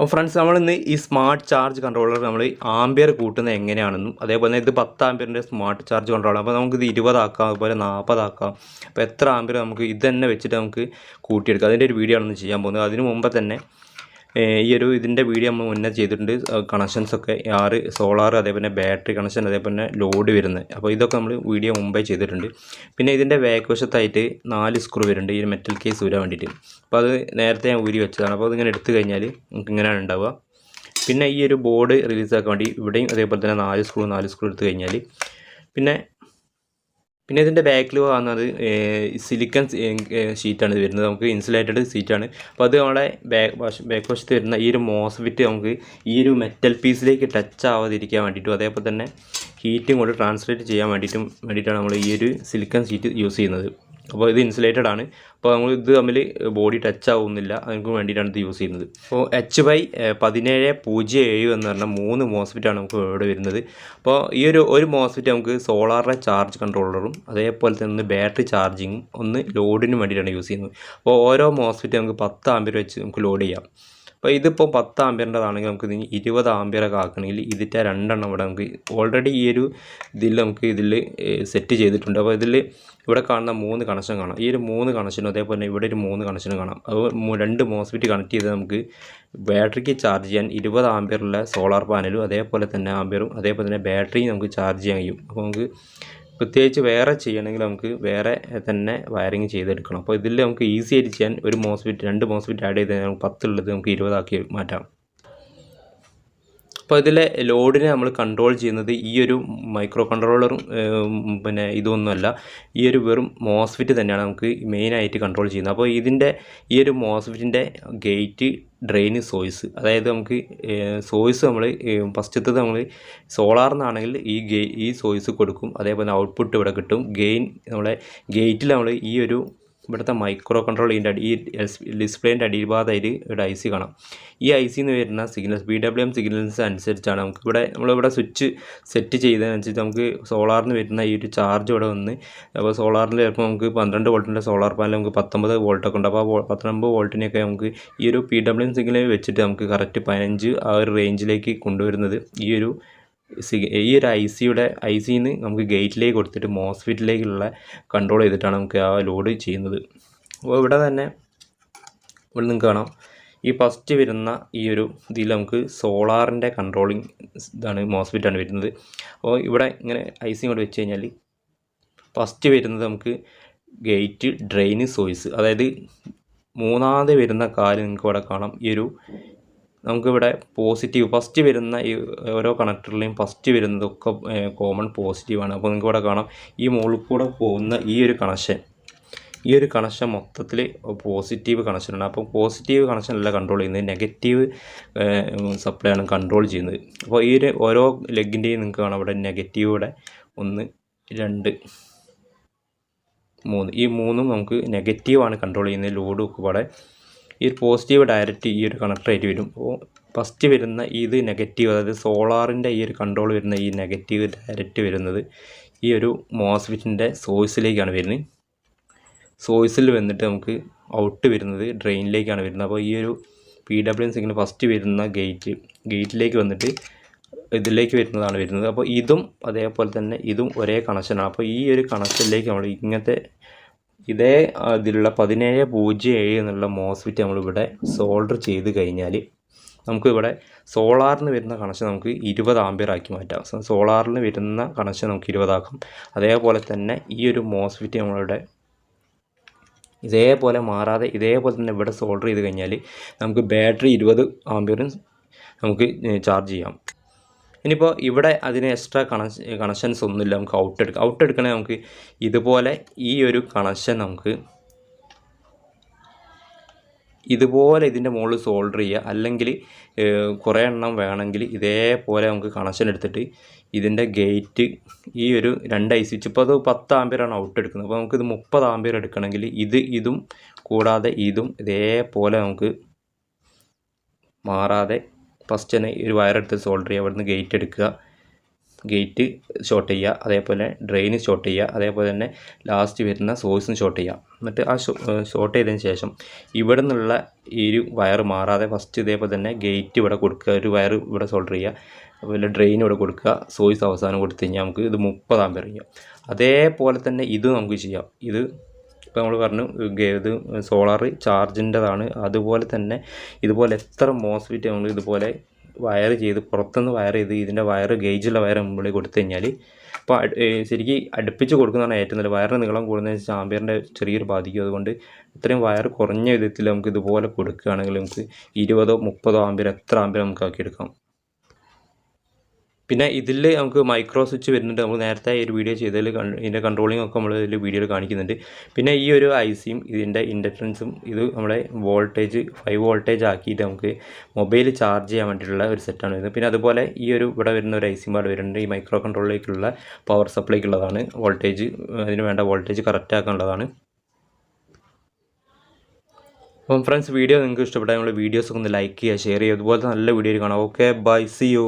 അപ്പോൾ ഫ്രണ്ട്സ് നമ്മളിന്ന് ഈ സ്മാർട്ട് ചാർജ് കൺട്രോളർ നമ്മൾ ആംബിയർ കൂട്ടുന്നത് എങ്ങനെയാണെന്നും അതേപോലെ തന്നെ ഇത് പത്ത് ആംബിയറിന്റെ സ്മാർട്ട് ചാർജ് കൺട്രോളർ അപ്പോൾ നമുക്കിത് ഇരുപതാക്കാം അതുപോലെ നാൽപ്പതാക്കാം അപ്പോൾ എത്ര ആംബിയർ നമുക്ക് ഇത് തന്നെ വെച്ചിട്ട് നമുക്ക് കൂട്ടിയെടുക്കാം. അതിന്റെ ഒരു വീഡിയോ ആണെന്ന് ചെയ്യാൻ പോകുന്നത്. അതിന് മുമ്പ് തന്നെ ഈ ഒരു ഇതിന്റെ വീഡിയോ നമ്മൾ മുന്നേ ചെയ്തിട്ടുണ്ട്. കണക്ഷൻസ് ഒക്കെ ആറ് സോളാർ അതേപോലെ ബാറ്ററി കണക്ഷൻ അതേപോലെ ലോഡ് വരുന്നത്. അപ്പോൾ ഇതൊക്കെ നമ്മൾ വീഡിയോ മുമ്പേ ചെയ്തിട്ടുണ്ട്. പിന്നെ ഇതിന്റെ ബാക്ക് നാല് സ്ക്രൂ വരുന്നുണ്ട്. ഈ മെറ്റൽ കേസ് വരാൻ വേണ്ടിയിട്ട്. അപ്പോൾ അത് നേരത്തെ ഞാൻ ഊരി വെച്ചതാണ്. അപ്പോൾ അതിങ്ങനെ എടുത്തു കഴിഞ്ഞാൽ നമുക്ക് ഇങ്ങനെയാണ് ഉണ്ടാവുക. പിന്നെ ഈ ഒരു ബോർഡ് റിലീസാക്കാൻ വേണ്ടി ഇവിടെയും അതേപോലെ തന്നെ നാല് സ്ക്രൂ നാല് സ്ക്രൂ എടുത്തു കഴിഞ്ഞാൽ. പിന്നെ പിന്നെ ഇതിന്റെ ബാക്കിൽ വന്നത് സിലിക്കൺ ഷീറ്റാണ് ഇത് വരുന്നത്. നമുക്ക് ഇൻസുലേറ്റഡ് സീറ്റാണ് അപ്പോൾ അത് നമ്മുടെ ബാക്ക് വശ ബാക്ക് വശത്ത് വരുന്ന ഈ ഒരു മോസ്ഫിറ്റ് നമുക്ക് ഈ ഒരു മെറ്റൽ പീസിലേക്ക് ടച്ച് ആവാതിരിക്കാൻ വേണ്ടിയിട്ടും അതേപോലെ തന്നെ ഹീറ്റും കൂടെ ട്രാൻസ്ലേറ്റ് ചെയ്യാൻ വേണ്ടിയിട്ടും വേണ്ടിയിട്ടാണ് നമ്മൾ ഈ ഒരു സിലിക്കൺ ഷീറ്റ് യൂസ് ചെയ്യുന്നത്. അപ്പോൾ ഇത് ഇൻസുലേറ്റഡ് ആണ്. അപ്പോൾ നമ്മൾ ഇത് തമ്മിൽ ബോഡി ടച്ച് ആവുന്നില്ല. അതിന് വേണ്ടിയിട്ടാണ് ഇത് യൂസ് ചെയ്യുന്നത്. അപ്പോൾ എച്ച് ബൈ പതിനേഴ് പൂജ്യം ഏഴ് എന്ന് പറഞ്ഞാൽ മൂന്ന് മോസ്ഫിറ്റാണ് നമുക്ക് ഇവിടെ വരുന്നത്. അപ്പോൾ ഈ ഒരു ഒരു മോസ്ഫിറ്റ് നമുക്ക് സോളാറിലെ ചാർജ് കൺട്രോളറും അതേപോലെ തന്നെ ബാറ്ററി ചാർജിങ്ങും ഒന്ന് ലോഡിനും വേണ്ടിയിട്ടാണ് യൂസ് ചെയ്യുന്നത്. അപ്പോൾ ഓരോ മോസ്ഫിറ്റ് നമുക്ക് പത്ത് ആമ്പിയർ വെച്ച് നമുക്ക് ലോഡ് ചെയ്യാം. അപ്പോൾ ഇതിപ്പോൾ പത്ത് ആമ്പിയറിന്റെതാണെങ്കിൽ നമുക്ക് ഇതിന് ഇരുപത് ആമ്പിയറൊക്കെ ആക്കണമെങ്കിൽ ഇതിന്റെ രണ്ടെണ്ണം ഇവിടെ നമുക്ക് ഓൾറെഡി ഈ ഒരു ഇതിൽ നമുക്ക് ഇതിൽ സെറ്റ് ചെയ്തിട്ടുണ്ട്. അപ്പോൾ ഇതിൽ ഇവിടെ കാണുന്ന മൂന്ന് കണക്ഷൻ കാണാം. ഈ ഒരു മൂന്ന് കണക്ഷനും അതേപോലെ ഇവിടെ ഒരു മൂന്ന് കണക്ഷനും കാണാം. അത് രണ്ട് മോസ്ഫിറ്റ് കണക്ട് ചെയ്ത് നമുക്ക് ബാറ്ററിക്ക് ചാർജ് ചെയ്യാൻ ഇരുപത് ആമ്പിയറുള്ള സോളാർ പാനലും അതേപോലെ തന്നെ ആമ്പിയറും അതേപോലെ തന്നെ ബാറ്ററിയും നമുക്ക് ചാർജ് ചെയ്യാൻ കഴിയും. അപ്പോൾ നമുക്ക് പ്രത്യേകിച്ച് വേറെ ചെയ്യണമെങ്കിൽ നമുക്ക് വേറെ തന്നെ വയറിങ് ചെയ്തെടുക്കണം. അപ്പോൾ ഇതിൽ നമുക്ക് ഈസി ആയിട്ട് ചെയ്യാൻ ഒരു മോസ്ഫിറ്റ് രണ്ട് മോസ്ഫിറ്റ് ആഡ് ചെയ്ത് നമുക്ക് പത്തുള്ളത് നമുക്ക് ഇരുപതാക്കി മാറ്റാം. അപ്പോൾ ഇതിലെ ലോഡിനെ നമ്മൾ കൺട്രോൾ ചെയ്യുന്നത് ഈ ഒരു മൈക്രോ കൺട്രോളറും പിന്നെ ഇതൊന്നുമല്ല. ഈ ഒരു വെറും മോസ്ഫിറ്റ് തന്നെയാണ് നമുക്ക് മെയിനായിട്ട് കൺട്രോൾ ചെയ്യുന്നത്. അപ്പോൾ ഇതിന്റെ ഈ ഒരു മോസ്ഫിറ്റിന്റെ ഗേറ്റ് ഡ്രെയിൻ സോയ്സ് അതായത് നമുക്ക് സോയ്സ് നമ്മൾ ഫസ്റ്റത്തത് നമ്മൾ സോളാറിനാണെങ്കിൽ ഈ ഗെയ് ഈ സോയ്സ് കൊടുക്കും. അതേപോലെ ഔട്ട്പുട്ട് ഇവിടെ കിട്ടും. ഗെയിൻ നമ്മളെ ഗേറ്റിൽ നമ്മൾ ഈ ഒരു ഇവിടുത്തെ മൈക്രോ കൺട്രോൾ ഇതിന്റെ അടി ഈ ഡിസ്പ്ലേന്റെ അടിഭാഗത്തായിട്ട് ഒരു ഐ സി കാണാം. ഈ ഐ സിന്ന് വരുന്ന signals B W M signals അനുസരിച്ചാണ് നമുക്ക് ഇവിടെ നമ്മളിവിടെ സ്വിച്ച് സെറ്റ് ചെയ്തതനുസരിച്ച് നമുക്ക് സോളാറിന് വരുന്ന ഈ ഒരു ചാർജ് ഇവിടെ വന്ന് അപ്പോൾ സോളാറിൽ ചിലപ്പോൾ നമുക്ക് പന്ത്രണ്ട് വോൾട്ടിന്റെ സോളാർ പാനൽ നമുക്ക് പത്തൊമ്പത് വോൾട്ടൊക്കെ ഉണ്ട്. അപ്പോൾ ആ പത്തൊമ്പത് വോൾട്ടിനെയൊക്കെ നമുക്ക് ഈ ഒരു പി ഡബ്ല്യു എം സിഗ്നൽ വെച്ചിട്ട് നമുക്ക് കറക്റ്റ് പതിനഞ്ച് ആ ഒരു റേഞ്ചിലേക്ക് കൊണ്ടുവരുന്നത് ഈ ഒരു ഈ ഒരു ഐ സിയുടെ ഐ സിന്ന് നമുക്ക് ഗേറ്റിലേക്ക് കൊടുത്തിട്ട് മോസ്ഫിറ്റിലേക്കുള്ള കൺട്രോൾ ചെയ്തിട്ടാണ് നമുക്ക് ആ ലോഡ് ചെയ്യുന്നത്. അപ്പോൾ ഇവിടെ തന്നെ ഇവിടെ നിങ്ങൾക്ക് കാണാം. ഈ ഫസ്റ്റ് വരുന്ന ഈ ഒരു ഇതിൽ നമുക്ക് സോളാറിന്റെ കൺട്രോളിങ് ഇതാണ് മോസ്ഫിറ്റാണ് വരുന്നത്. അപ്പോൾ ഇവിടെ ഇങ്ങനെ ഐ സി ഇങ്ങോട്ട് വെച്ച് കഴിഞ്ഞാൽ ഫസ്റ്റ് വരുന്നത് നമുക്ക് ഗേറ്റ് ഡ്രെയിൻ സോയിസ് അതായത് മൂന്നാമത് വരുന്ന കാൽ നിങ്ങൾക്ക് ഇവിടെ കാണാം. ഈ ഒരു നമുക്കിവിടെ പോസിറ്റീവ് ഫസ്റ്റ് വരുന്ന ഈ ഓരോ കണക്ടറിലെയും ഫസ്റ്റ് വരുന്നതൊക്കെ കോമൺ പോസിറ്റീവാണ് അപ്പോൾ നിങ്ങൾക്ക് ഇവിടെ കാണാം ഈ മുകളിൽ കൂടെ പോകുന്ന ഈ ഒരു കണക്ഷൻ ഈ ഒരു കണക്ഷൻ മൊത്തത്തിൽ പോസിറ്റീവ് കണക്ഷനാണ് അപ്പോൾ പോസിറ്റീവ് കണക്ഷൻ അല്ല കൺട്രോൾ ചെയ്യുന്നത്. നെഗറ്റീവ് സപ്ലൈ ആണ് കൺട്രോൾ ചെയ്യുന്നത്. അപ്പോൾ ഈ ഒരു ഓരോ ലെഗിന്റെയും നിങ്ങൾക്ക് കാണാം. ഇവിടെ നെഗറ്റീവ് ഇവിടെ ഒന്ന് രണ്ട് മൂന്ന്. ഈ മൂന്നും നമുക്ക് നെഗറ്റീവാണ് കൺട്രോൾ ചെയ്യുന്നത്. ലോഡ് ഒക്കെ പാടെ ഈ ഒരു പോസിറ്റീവ് ഡയറക്റ്റ് ഈ ഒരു കണക്ടറായിട്ട് വരും. അപ്പോൾ ഫസ്റ്റ് വരുന്ന ഇത് നെഗറ്റീവ് അതായത് സോളാറിന്റെ ഈ ഒരു കൺട്രോൾ വരുന്ന ഈ നെഗറ്റീവ് ഡയറക്റ്റ് വരുന്നത് ഈ ഒരു മോസ്ഫിറ്റിന്റെ സോഴ്സിലേക്കാണ് വരുന്നത്. സോഴ്സിൽ വന്നിട്ട് നമുക്ക് ഔട്ട് വരുന്നത് ഡ്രെയിനിലേക്കാണ് വരുന്നത്. അപ്പോൾ ഈ ഒരു പി ഡബ്ല്യു സിഗ്നൽ ഫസ്റ്റ് വരുന്ന ഗേറ്റ് ഗേറ്റിലേക്ക് വന്നിട്ട് ഇതിലേക്ക് വരുന്നതാണ് വരുന്നത്. അപ്പോൾ ഇതും അതേപോലെ തന്നെ ഇതും ഒരേ കണക്ഷനാണ് അപ്പോൾ ഈ ഒരു കണക്ഷനിലേക്ക് നമ്മൾ ഇങ്ങനത്തെ ഇതേ അതിലുള്ള പതിനേഴ് പൂജ്യം ഏഴ് എന്നുള്ള മോസ്ഫിറ്റ് നമ്മളിവിടെ സോൾഡർ ചെയ്ത് കഴിഞ്ഞാൽ നമുക്ക് ഇവിടെ സോളാറിന് വരുന്ന കണക്ഷൻ നമുക്ക് ഇരുപത് ആമ്പിയർ ആക്കി മാറ്റാം. സോളാറിന് വരുന്ന കണക്ഷൻ നമുക്ക് ഇരുപതാക്കാം. അതേപോലെ തന്നെ ഈ ഒരു മോസ്ഫിറ്റ് നമ്മളിവിടെ ഇതേപോലെ മാറാതെ ഇതേപോലെ തന്നെ ഇവിടെ സോൾഡർ ചെയ്ത് കഴിഞ്ഞാൽ നമുക്ക് ബാറ്ററി ഇരുപത് ആമ്പിയറും നമുക്ക് ചാർജ് ചെയ്യാം. ഇനിയിപ്പോൾ ഇവിടെ അതിന് എക്സ്ട്രാ കണക്ഷൻ കണക്ഷൻസ് ഒന്നുമില്ല. നമുക്ക് ഔട്ട് എടുക്കാം. ഔട്ട് എടുക്കണേ നമുക്ക് ഇതുപോലെ ഈ ഒരു കണക്ഷൻ നമുക്ക് ഇതുപോലെ ഇതിന്റെ മുകളിൽ സോൾഡർ ചെയ്യുക. അല്ലെങ്കിൽ കുറേ എണ്ണം വേണമെങ്കിൽ ഇതേപോലെ നമുക്ക് കണക്ഷൻ എടുത്തിട്ട് ഇതിന്റെ ഗേറ്റ് ഈ ഒരു രണ്ട് ഐ സ്വിച്ച് ഇപ്പോൾ അത് പത്ത് ആമ്പിയറാണ് ഔട്ട് എടുക്കുന്നത്. അപ്പോൾ നമുക്കിത് മുപ്പത് ആമ്പിയർ എടുക്കണമെങ്കിൽ ഇത് ഇതും കൂടാതെ ഇതും ഇതേപോലെ നമുക്ക് മാറാതെ ഫസ്റ്റ് തന്നെ ഒരു വയർ എടുത്ത് സോൾഡർ ചെയ്യുക അവിടുന്ന് ഗേറ്റ് എടുക്കുക. ഗേറ്റ് ഷോർട്ട് ചെയ്യുക അതേപോലെ ഡ്രെയിൻ ഷോർട്ട് ചെയ്യുക അതേപോലെ തന്നെ ലാസ്റ്റ് വരുന്ന സോഴ്സും ഷോർട്ട് ചെയ്യുക. എന്നിട്ട് ആ ഷോർട്ട് ചെയ്തതിന് ശേഷം ഇവിടെ നിന്നുള്ള ഈ ഒരു വയർ മാറാതെ ഫസ്റ്റ് ഇതേപോലെ തന്നെ ഗേറ്റ് ഇവിടെ കൊടുക്കുക ഒരു വയർ ഇവിടെ സോൾഡർ ചെയ്യുക അതുപോലെ ഡ്രെയിൻ ഇവിടെ കൊടുക്കുക സോഴ്സ് അവസാനം കൊടുത്തു കഴിഞ്ഞാൽ നമുക്ക് ഇത് മുപ്പതാം പേർ അതേപോലെ തന്നെ ഇത് നമുക്ക് ചെയ്യാം. ഇത് ഇപ്പോൾ നമ്മൾ പറഞ്ഞു ഇത് സോളാർ ചാർജിന്റെതാണ്. അതുപോലെ തന്നെ ഇതുപോലെ എത്ര മോസ്ഫിറ്റ് നമ്മൾ ഇതുപോലെ വയർ ചെയ്ത് പുറത്തുനിന്ന് വയർ ചെയ്ത് ഇതിന്റെ വയർ ഗേജുള്ള വയർ മുകളിൽ കൊടുത്തു കഴിഞ്ഞാൽ ഇപ്പോൾ ശരിക്കും അടുപ്പിച്ച് കൊടുക്കുന്നതാണ് ഏറ്റവും നല്ല വയറിന് നീളം കൂടുന്ന ചാമ്പിയറിന്റെ ചെറിയൊരു ബാധിക്കും. അതുകൊണ്ട് ഇത്രയും വയർ കുറഞ്ഞ വിധത്തിൽ നമുക്ക് ഇതുപോലെ കൊടുക്കുകയാണെങ്കിൽ നമുക്ക് ഇരുപതോ മുപ്പതോ ആമ്പിയർ എത്ര ആമ്പിയർ നമുക്ക് ആക്കിയെടുക്കാം. പിന്നെ ഇതിൽ നമുക്ക് മൈക്രോ സ്വിച്ച് വരുന്നുണ്ട്. നമ്മൾ നേരത്തെ ഒരു വീഡിയോ ചെയ്തതിൽ ഇതിന്റെ കൺട്രോളിംഗ് ഒക്കെ നമ്മൾ ഇതിൽ വീഡിയോയിൽ കാണിക്കുന്നുണ്ട്. പിന്നെ ഈ ഒരു ഐ സിയും ഇതിന്റെ ഇൻഡക്ടൻസും ഇത് നമ്മളെ വോൾട്ടേജ് ഫൈവ് വോൾട്ടേജ് ആക്കിയിട്ട് നമുക്ക് മൊബൈൽ ചാർജ് ചെയ്യാൻ വേണ്ടിയിട്ടുള്ള ഒരു സെറ്റാണ് വരുന്നത്. പിന്നെ അതുപോലെ ഈ ഒരു ഇവിടെ വരുന്ന ഒരു ഐ സിയും പാട് വരുന്നുണ്ട്. ഈ മൈക്രോ കൺട്രോളിലേക്കുള്ള പവർ സപ്ലൈക്കുള്ളതാണ് വോൾട്ടേജ് അതിന് വേണ്ട വോൾട്ടേജ് കറക്റ്റ് ആക്കാനുള്ളതാണ്. അപ്പം ഫ്രണ്ട്സ് വീഡിയോ നിങ്ങൾക്ക് ഇഷ്ടപ്പെട്ടാൽ നമ്മൾ വീഡിയോസൊക്കെ ഒന്ന് ലൈക്ക് ചെയ്യുക ഷെയർ ചെയ്യുക. അതുപോലെ നല്ല വീഡിയോ കാണാം. Okay bye C U